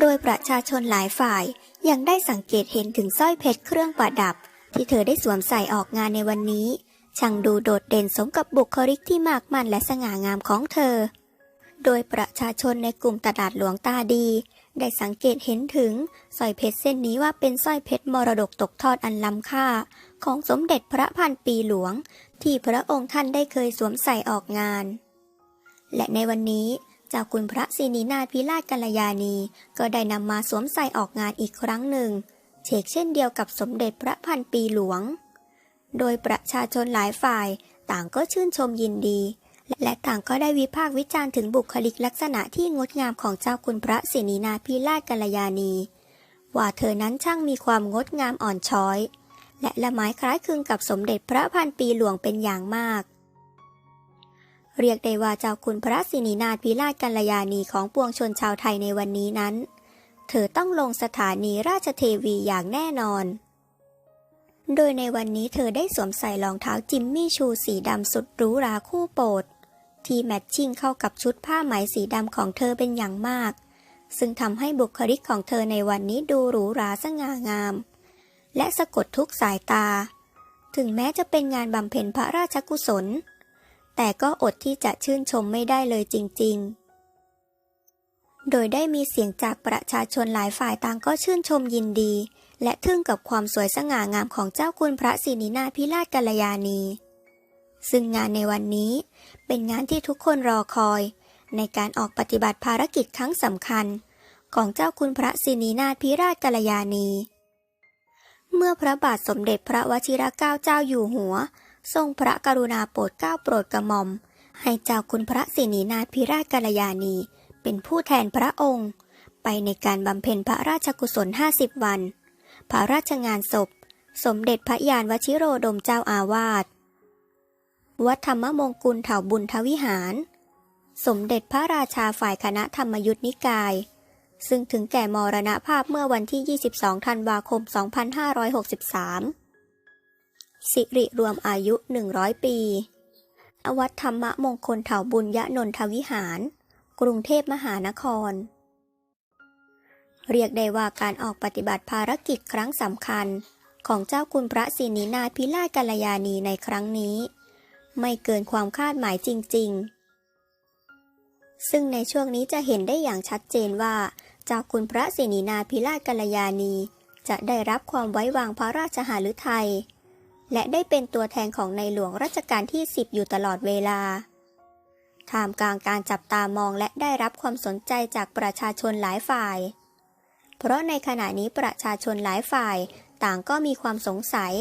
โดยประชาชนหลายฝ่ายยังได้สังเกตเห็นถึงสร้อยเพชรเครื่องประดับ ที่เธอได้สวมใส่ออกงานในวันนี้ ช่างดูโดดเด่นสมกับบุคลิกที่มากมั่นและสง่างามของเธอ โดยประชาชนในกลุ่มตลาดหลวงตาดี ได้สังเกตเห็นถึงสร้อยเพชรเส้นนี้ว่าเป็นสร้อยเพชรมรดกตกทอดอันล้ำค่า ของสมเด็จพระพันปีหลวง ที่พระองค์ท่านได้เคยสวมใส่ออกงาน และในวันนี้ จ้าคุณพระศินีนาถพิราชกัลยาณี ก็ได้นำมาสวมใส่ออกงานอีกครั้งหนึ่งเชกเช่นเดียวกับสมเด็จพระพันปีหลวง โดยประชาชนหลายฝ่ายต่างก็ชื่นชมยินดี และต่างก็ได้วิพากษ์วิจารณ์ถึงบุคลิกลักษณะที่งดงามของเจ้าคุณพระศินีนาถพิราชกัลยาณี ว่าเธอนั้นช่างมีความงดงามอ่อนช้อย และละไม้คล้ายคลึงกับสมเด็จพระพันปีหลวงเป็นอย่างมาก เรียกได้ว่าเจ้าคุณพระศินีนาถพิราชกัลยาณีของปวงชนชาวไทยในวันนี้นั้น เธอต้องลงสถานีราชเทวีอย่างแน่นอน โดยในวันนี้เธอได้สวมใส่รองเท้าจิมมี่ชูสีดำสุดหรูหราคู่โปรด ที่แมทชิ่งเข้ากับชุดผ้าไหมสีดำของเธอเป็นอย่างมาก ซึ่งทำให้บุคลิกของเธอในวันนี้ดูหรูหราสง่างาม และสะกดทุกสายตา ถึงแม้จะเป็นงานบำเพ็ญพระราชกุศล แต่ก็อดที่จะชื่นชมไม่ได้เลยจริง ๆ โดยได้มีเสียงจากประชาชนหลายฝ่ายต่างก็ชื่นชมยินดี และทึ่งกับความสวยสง่างามของเจ้าคุณพระศรีนินาพิราชกัลยาณี ซึ่งงานในวันนี้เป็นงานที่ทุกคนรอคอย ในการออกปฏิบัติภารกิจครั้งสำคัญ ของเจ้าคุณพระศรีนินาถพิราชกัลยาณี เมื่อพระบาทสมเด็จพระวชิรเกล้าเจ้าอยู่หัว ทรงพระกรุณาโปรดเกล้าโปรดกระหม่อม ให้เจ้าคุณพระศรีนินาถพิราชกัลยาณี เป็นผู้แทนพระองค์ ไปในการบำเพ็ญพระราชกุศล 50 วัน พระราชงานศพ สมเด็จพระยานวชิโรดมเจ้าอาวาส วัดธรรมมงกุลเถาบุญทวิหาร สมเด็จพระราชาฝ่ายคณะธรรมยุทธนิกาย ซึ่งถึงแก่มรณภาพเมื่อวันที่ 22 ธันวาคม 2563 สิริรวมอายุ 100 ปี อวัดธรรมมงคลเถาบุญยะนนทวิหาร กรุงเทพมหานคร เรียกได้ว่าการออกปฏิบัติภารกิจครั้งสำคัญ ของเจ้าคุณพระศรีนินาพิราชกัลยาณีในครั้งนี้ ไม่เกินความคาดหมายจริง ๆ ซึ่งในช่วงนี้จะเห็นได้อย่างชัดเจนว่าเจ้าคุณพระศรีนินาพิราชกัลยาณี จะได้รับความไว้วางพระราชหฤทัย และได้เป็นตัวแทนของในหลวงรัชกาลที่ 10 อยู่ตลอดเวลาท่ามกลางการจับตามองและได้รับความสนใจจากประชาชนหลายฝ่าย เพราะในขณะนี้ประชาชนหลายฝ่ายต่างก็มีความสงสัย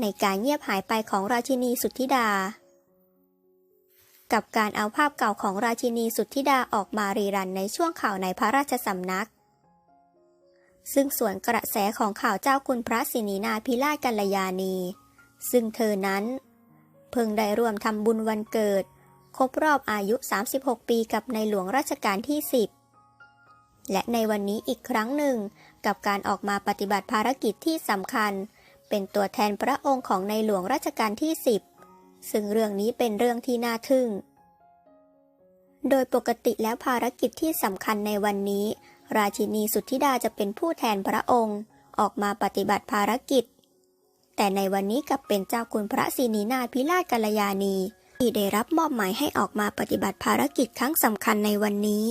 ในการเงียบหายไปของราชินีสุทธิดา กับการเอาภาพเก่าของราชินีสุทธิดาออกมารีรันในช่วงข่าวในพระราชสำนัก ซึ่งส่วนกระแสของข่าวเจ้าคุณพระศินีนาพิราชกัลยาณี ซึ่งเธอนั้น เพิ่งได้ร่วมทำบุญวันเกิด ครบรอบอายุ 36 ปีกับในหลวงรัชกาลที่ 10 และในวันนี้อีกครั้งหนึ่ง กับการออกมาปฏิบัติภารกิจที่สำคัญ เป็นตัวแทนพระองค์ของในหลวงรัชกาลที่ 10 ซึ่งเรื่องนี้เป็นเรื่องที่น่าทึ่ง โดยปกติแล้วภารกิจที่สำคัญในวันนี้ ราชินีสุทธิดาจะเป็นผู้แทนพระองค์ ออกมาปฏิบัติภารกิจ แต่ในวันนี้กลับเป็นเจ้าคุณพระศรีนีนาพิราชกัลยาณีที่ได้รับมอบหมายให้ออกมาปฏิบัติภารกิจครั้งสำคัญในวันนี้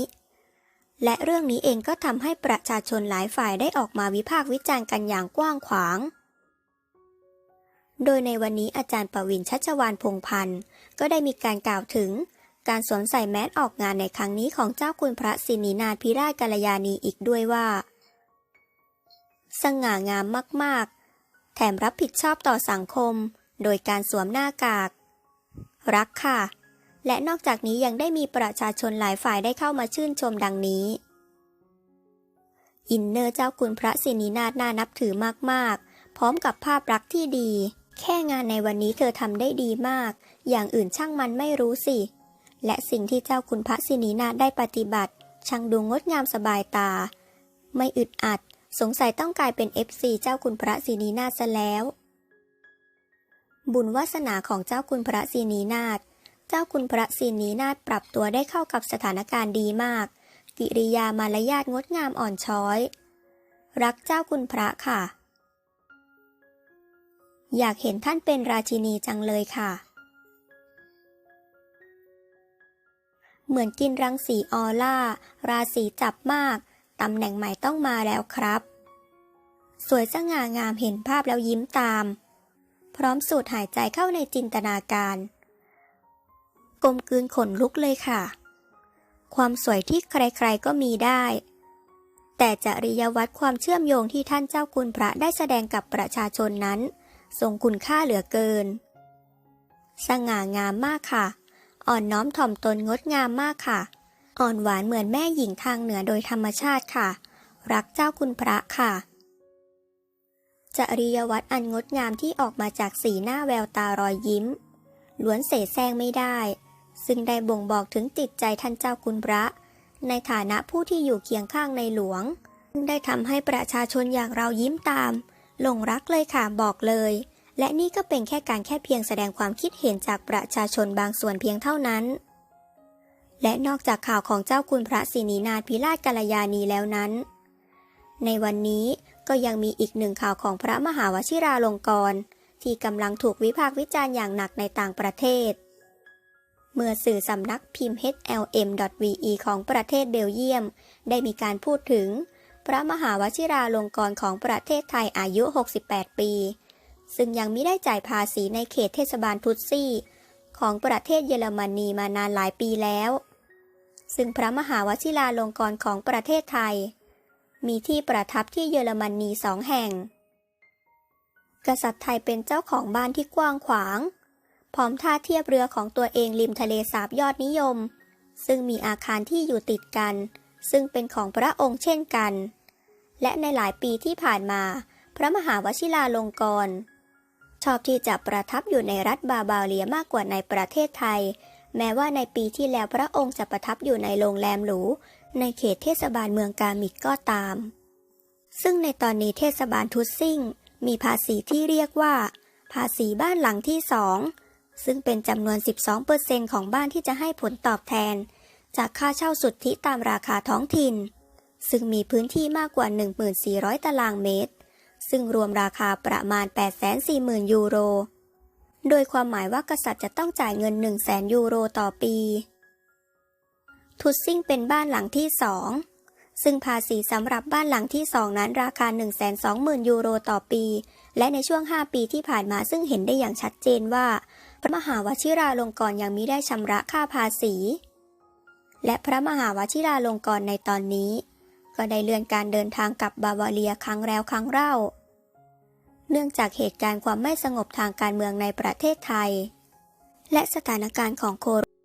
และเรื่องนี้เองก็ทำให้ประชาชนหลายฝ่ายได้ออกมาวิพากษ์วิจารณ์กันอย่างกว้างขวาง โดยในวันนี้อาจารย์ประวินชัชวานพงพันธ์ก็ได้มีการกล่าวถึง การสวมใส่แมสออกงานในครั้งนี้ของเจ้าคุณพระศินีนาถพิราชกัลยาณีอีกด้วยว่า สง่างามมากๆ แถมรับผิดชอบต่อสังคม โดยการสวมหน้ากาก รักค่ะ และนอกจากนี้ยังได้มีประชาชนหลายฝ่ายได้เข้ามาชื่นชมดังนี้ อินเนอร์เจ้าคุณพระศินีนาถน่านับถือมากๆ พร้อมกับภาพลักที่ดี แค่งานในวันนี้เธอทำได้ดีมาก อย่างอื่นช่างมันไม่รู้สิ และสิ่งที่เจ้าคุณพระศินีนาถได้ปฏิบัติช่างดูงดงามสบายตา ไม่อึดอัด สงสัยต้องกลายเป็น FC เจ้าคุณพระศินีนาถซะแล้ว บุญวาสนาของเจ้าคุณพระศินีนาถเจ้าคุณพระศินีนาถปรับตัวได้เข้ากับสถานการณ์ดีมาก กิริยามารยาทงดงามอ่อนช้อย รักเจ้าคุณพระค่ะ อยากเห็นท่านเป็นราชินีจังเลยค่ะ เหมือนกินรังสีออร่า ราศีจับมาก ตำแหน่งใหม่ต้องมาแล้วครับ สวยสง่างามเห็นภาพแล้วยิ้มตาม พร้อมสูดหายใจเข้าในจินตนาการ กลมกลืนขนลุกเลยค่ะ ความสวยที่ใครๆก็มีได้ แต่จริยวัตความเชื่อมโยงที่ท่านเจ้าคุณพระได้แสดงกับประชาชนนั้นทรงคุณค่าเหลือเกิน สง่างามมากค่ะ อ่อนน้อมถ่อมตนงดงามมากค่ะ อ่อนหวานเหมือนแม่หญิงทางเหนือโดยธรรมชาติค่ะ รักเจ้าคุณพระค่ะ จริยวัตรอันงดงามที่ออกมาจากสีหน้าแววตารอยยิ้ม ล้วนเสแสร้งไม่ได้ ซึ่งได้บ่งบอกถึงจิตใจท่านเจ้าคุณพระ ในฐานะผู้ที่อยู่เคียงข้างในหลวง ได้ทำให้ประชาชนอย่างเรายิ้มตาม หลงรักเลยค่ะบอกเลย และนี่ก็เป็นแค่การแค่เพียงแสดงความคิดเห็นจากประชาชนบางส่วนเพียงเท่านั้น และนอกจากข่าวของเจ้าคุณพระศรีนีนาถพิราชกัลยาณีแล้วนั้น ในวันนี้ก็ยังมีอีกหนึ่งข่าวของพระมหาวชิราลงกรณ์ที่กำลังถูกวิพากษ์วิจารณ์อย่างหนักในต่างประเทศ เมื่อสื่อสำนักพิมพ์ HLM.ve ของประเทศเบลเยียม ได้มีการพูดถึง พระมหาวชิราลงกรณ์ของประเทศไทยอายุ 68 ปี ซึ่งยังไม่ได้จ่ายภาษีในเขตเทศบาลทุตซี่ ของประเทศเยอรมนีมานานหลายปีแล้ว ซึ่งพระมหาวชิราลงกรณ์ของประเทศไทย มีที่ประทับที่เยอรมนีสองแห่ง กษัตริย์ไทยเป็นเจ้าของบ้านที่กว้างขวาง พร้อมท่าเทียบเรือของตัวเองริมทะเลสาบยอดนิยม ซึ่งมีอาคารที่อยู่ติดกัน ซึ่งเป็นของพระองค์เช่นกัน และในหลายปีที่ผ่านมา พระมหาวชิราลงกรณ์ชอบที่จะประทับอยู่ในรัฐบาบาเลียมากกว่าในประเทศไทย แม้ว่าในปีที่แล้วพระองค์จะประทับอยู่ในโรงแรมหรู ในเขตเทศบาลเมืองกามิกก็ตาม ซึ่งในตอนนี้เทศบาลทุตซิ่ง มีภาษีที่เรียกว่า ภาษีบ้านหลังที่สองซึ่งเป็นจำนวน 12%ของบ้านที่จะให้ผลตอบแทน จากค่าเช่าสุทธิตามราคาท้องถิ่น ซึ่งมีพื้นที่มากกว่า 1,400 ตารางเมตร ซึ่งรวมราคาประมาณ 840,000 ยูโร โดยความหมายว่ากษัตริย์จะต้องจ่ายเงิน 100,000ยูโรต่อปี ทุตซิ่งเป็นบ้านหลังที่สองซึ่งภาษีสำหรับบ้านหลังที่สองนั้นราคา 120,000 ยูโรต่อปี และในช่วง 5 ปีที่ผ่านมาซึ่งเห็นได้อย่างชัดเจนว่า พระมหาวชิราลงกรณ์ยังมิได้ชำระค่าภาษี และพระมหาวชิราลงกรณ์ในตอนนี้ ก็ได้เลื่อนการเดินทางกลับบาวาเลียครั้งแล้วครั้งเล่า เนื่องจากเหตุการณ์ความไม่สงบทางการเมืองในประเทศไทย และสถานการณ์ของโควิด